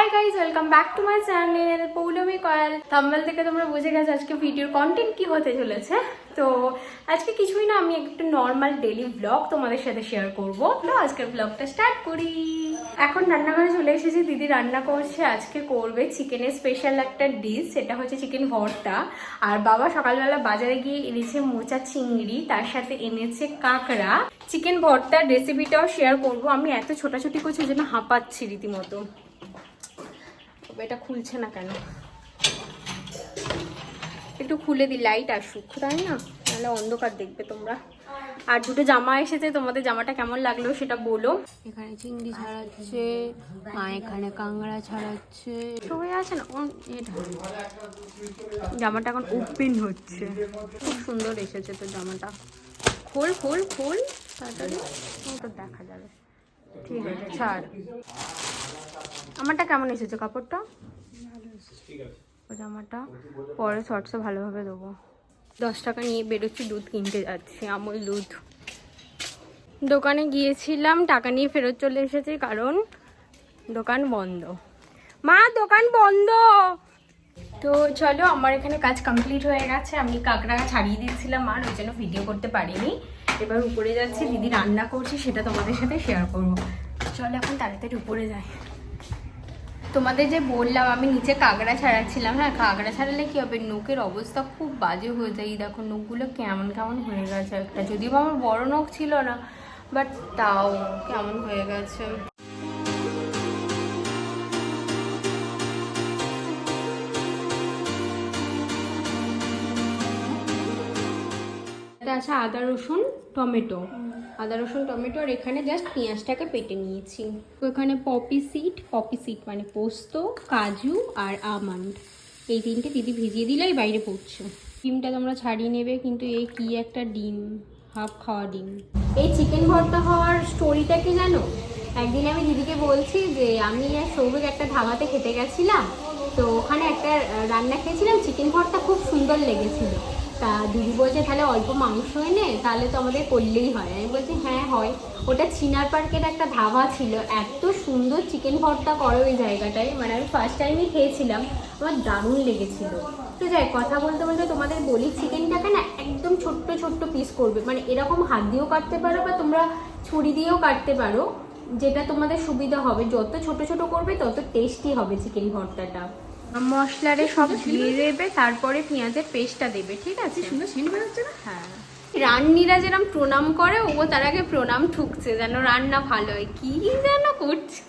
Hi guys welcome back to my channel Poulami Koyal thumbnail থেকে তোমরা বুঝে গেছো আজকে ভিডিওর কন্টেন্ট কি হতে চলেছে? তো আজকে কিছুই না, আমি একটু নর্মাল ডেলি ব্লগ তোমাদের সাথে শেয়ার করব। আজকের ব্লগটা স্টার্ট করি। এখন রান্নাঘরে চলে এসেছি, দিদি রান্না করছে, আজকে করবে চিকেনের স্পেশাল একটা ডিশ সেটা হচ্ছে চিকেন ভর্তা। আর বাবা সকালবেলা বাজারে গিয়ে এনেছে মোচা চিংড়ি, তার সাথে এনেছে কাঁকড়া। চিকেন ভর্তার রেসিপিটাও শেয়ার করব, আমি এত ছোটাছুটি করছি ওই জন্য হাঁপাচ্ছি রীতিমতো। এটা খুলছে না কেন? একটু খুলে দি লাইট আসুক, তাই না? নাহলে অন্ধকার দেখবে তোমরা। আর দুটো জামা এসেছে, তোমাদের জামাটা কেমন লাগল সেটা বলো। এখানে চিংড়ি ছাড়াচ্ছে, মা এখানে কাংড়া ছাড়াচ্ছে। সবাই আছে না? জামাটা এখন ওপেন হচ্ছে। খুব সুন্দর এসেছে তো জামাটা। খোল খোল খোল, তাড়াতাড়ি। দেখা যাবে। ঠিক আছে, ছাড়। আমারটা কেমন এসেছে? কাপড়টা? ও জামাটা পরে শর্টসে ভালোভাবে দেবো। দশ টাকা নিয়ে বেরোচ্ছি দুধ কিনতে যাচ্ছি আমল দুধ। দোকানে গিয়েছিলাম টাকা নিয়ে ফেরত চলে এসেছি কারণ দোকান বন্ধ। মা দোকান বন্ধ! তো চলো আমার এখানে কাজ কমপ্লিট হয়ে গেছে। আমি কাঁকড়া ছাড়িয়ে দিয়েছিলাম আর ওই জন্য ভিডিও করতে পারিনি। এবার উপরে যাচ্ছি দিদি রান্না করছি সেটা তোমাদের সাথে শেয়ার করব। চলো এখন তাড়াতাড়ি উপরে যাই। তোমাদের যে বললাম, আমি নিচে কাঁকড়া ছাড়াচ্ছিলাম হ্যাঁ কাঁকড়া ছাড়ালে কি হবে? নখের অবস্থা খুব বাজে হয়ে যায়। দেখো, নখগুলো কেমন কেমন হয়ে গেছে একটা। যদিও আমার বড় নখ ছিল না বাট তাও কেমন হয়ে গেছে। এটা আছে আদা, রসুন, টমেটো। আদা, রসুন, টমেটো, আর এখানে জাস্ট পেঁয়াজটাকে পেটে নিয়েছি। তো এখানে পপি সিড পপি সিড মানে পোস্ত, কাজু আর আমন্ড। এই তিনটে দিদি ভিজিয়ে দিলেই বাইরে পড়ছে। ডিমটা তোমরা ছাড়িয়ে নেবে, কিন্তু এই কি একটা ডিম হাফ খাওয়া ডিম। এই চিকেন ভর্তা হওয়ার স্টোরিটা কি জানো? একদিন আমি দিদিকে বলছি যে, আমি আর সৌভিক একটা ধাবাতে খেতে গেছিলাম, তো ওখানে একটা রান্না খেয়েছিলাম চিকেন ভর্তা খুব সুন্দর লেগেছিল। তা দিদি বলছে, তাহলে অল্প মাংস এনে, তাহলে তো আমাদের করলেই হয়। আমি বলছি হ্যাঁ হয়। ওটা চিনার পার্কের একটা ধাবা ছিল। এত সুন্দর চিকেন ভর্তা করে ওই জায়গাটায়। মানে আমি ফার্স্ট টাইমই খেয়েছিলাম। আমার দারুণ লেগেছিল। তো যাই কথা বলতে বলতে তোমাদের বলি, চিকেনটাকে না একদম ছোট্ট ছোট্ট পিস করবে। মানে এরকম হাত দিয়েও কাটতে পারো বা তোমরা ছুরি দিয়েও কাটতে পারো। যেটা তোমাদের সুবিধা হবে। যত ছোট ছোট করবে, তত টেস্টি হবে চিকেন ভর্তাটা। মশলারে সব দিয়ে দেবে তারপরে পেঁয়াজের পেস্টটা দেবে ঠিক আছে? সুন্দর সেন্ট বেরোচ্ছে না? হ্যাঁ। রান্নিরা যেরকম প্রণাম করে ও তার আগে প্রণাম ঠুকছে যেন রান্না ভালো হয়। কি যেন করছে?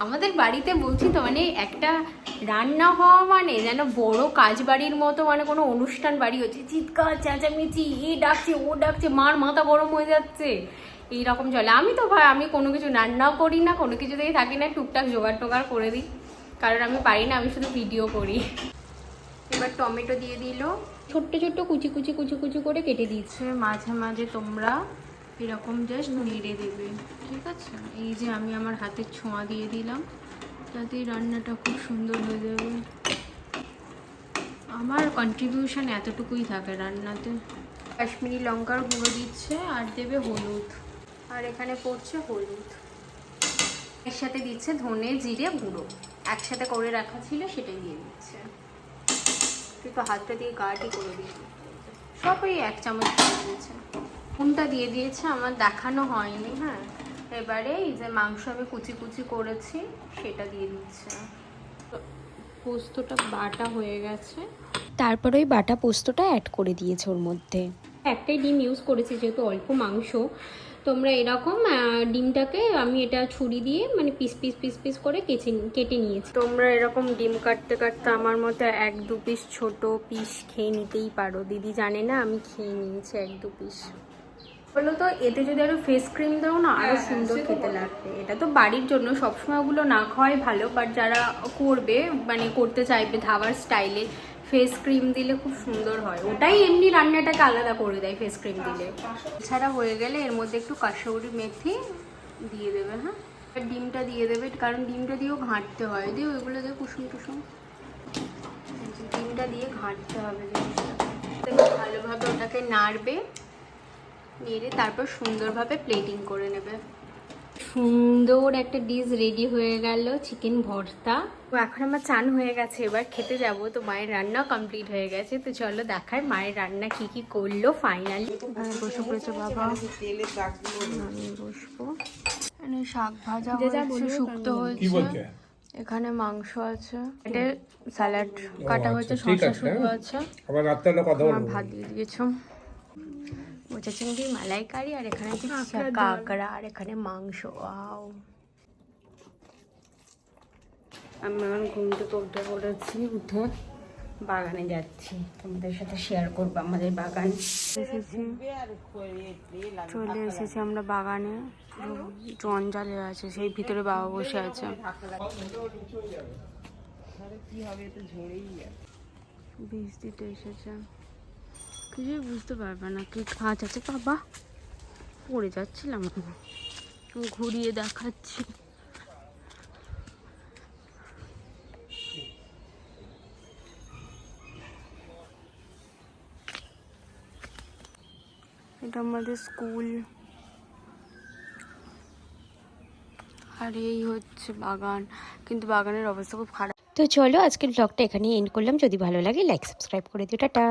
আমাদের বাড়িতে বলছি তো মানে একটা রান্না হওয়া মানে যেন বড় কাজ বাড়ির মতো মানে কোনো অনুষ্ঠান বাড়ি হচ্ছে। চিৎকার চেঁচামেচি এ ডাকছে ও ডাকছে মার মাথা গরম হয়ে যাচ্ছে। এইরকম চলে। আমি তো ভাই আমি কোনো কিছু রান্নাও করি না কোনো কিছুতেই থাকি না টুকটাক জোগাড় টোগাড় করে দিই। কারণ আমি পারি না আমি শুধু ভিডিও করি। এবার টমেটো দিয়ে দিল। ছোট্ট ছোট্ট কুচি কুচি কুচি কুচি করে কেটে দিচ্ছে। মাঝে মাঝে তোমরা এরকম জাস্ট নেড়ে দেবে ঠিক আছে? এই যে আমি আমার হাতের ছোঁয়া দিয়ে দিলাম এই রান্নাটা খুব সুন্দর হয়ে যাবে। আমার কন্ট্রিবিউশন এতটুকুই থাকে রান্নাতে। কাশ্মীরি লঙ্কার গুঁড়ো দিচ্ছে আর দেবে হলুদ। আর এখানে পড়ছে হলুদ। এর সাথে দিচ্ছে ধনে জিরে গুঁড়ো। একসাথে করে রাখা ছিল সেটাই দিয়ে দিচ্ছে। তুই তো হাতটা দিয়ে গাঢ়ি করে দিয়ে সব ওই এক চামচ দিয়ে দিয়েছে। নুনটা দিয়ে দিয়েছে আমার দেখানো হয়নি হ্যাঁ। এবারে এই যে মাংস আমি কুচি কুচি করেছি সেটা দিয়ে দিচ্ছে। পোস্তটা বাটা হয়ে গেছে। তারপর ওই বাটা পোস্তটা অ্যাড করে দিয়েছে ওর মধ্যে। একটাই ডিম ইউজ করেছি যেহেতু অল্প মাংস। তোমরা এরকম ডিমটাকে আমি এটা ছুরি দিয়ে মানে পিস পিস পিস পিস করে কেচে কেটে নিয়েছি। তোমরা এরকম ডিম কাটতে কাটতে আমার মতো এক দু পিস ছোট পিস খেয়ে নিতেই পারো। দিদি জানে না আমি খেয়ে নিয়েছি এক দু পিস। বলো তো এতে যদি আরও ফেস ক্রিম দাও না আরও সুন্দর খেতে লাগবে। এটা তো বাড়ির জন্য সবসময় ওগুলো না খাওয়াই ভালো বাট যারা করবে মানে করতে চাইবে ধাবার স্টাইলে ফেস ক্রিম দিলে খুব সুন্দর হয়। ওটাই এমনি রান্নাটাকে আলাদা করে দেয় ফেস ক্রিম দিলে। এছাড়া হয়ে গেলে এর মধ্যে একটু কাশৌরি মেথি দিয়ে দেবে হ্যাঁ? ডিমটা দিয়ে দেবে, কারণ ডিমটা দিয়েও ঘাঁটতে হয়। দিয়ে ওইগুলো দিয়ে কুসুম টুসুম ডিমটা দিয়ে ঘাঁটতে হবে ভালোভাবে ওটাকে নাড়বে নেড়ে তারপর সুন্দরভাবে প্লেটিং করে নেবে। সুন্দর একটা ডিশ রেডি হয়ে গেল চিকেন ভর্তা। তো এখন আমার চান হয়ে গেছে এবার খেতে যাব। তো মায়ের রান্না কমপ্লিট হয়ে গেছে। তো চলো দেখার মায়ের রান্না কি কি করল ফাইনালি বসে পড়েছে বাবা। আমি বসবো। এখানে শাক ভাজা হয়েছে শুক্তো হয়েছে। এখানে মাংস আছে। এটা স্যালাড কাটা হয়েছে আচ্ছা, ঠিক শসা আছে, হ্যাঁ। আছে। আবার কথা ভাত দিয়ে দিয়েছ। মোচা চিংড়ি মালাইকারি আর এখানে কাঁকড়া আর এখানে মাংস আও আমি এখন ঘুম থেকে উঠে পড়েছি উঠে বাগানে যাচ্ছি তোমাদের সাথে শেয়ার করব আমাদের বাগান। চলে এসেছি আমরা বাগানে। জঞ্জালে আছে সেই ভিতরে বাবা বসে আছে। বীজ দিতে এসেছে। কিছুই বুঝতে পারবে না, কি কাজ আছে বাবা? পড়ে যাচ্ছিলাম ঘুরিয়ে দেখাচ্ছি। এটা আমাদের স্কুল। আর এই হচ্ছে বাগান। কিন্তু বাগানের অবস্থা খুব খারাপ। তো চলো, আজকের ব্লগটা এখানে এন্ড করলাম। যদি ভালো লাগে লাইক সাবস্ক্রাইব করে দিও। টাটা।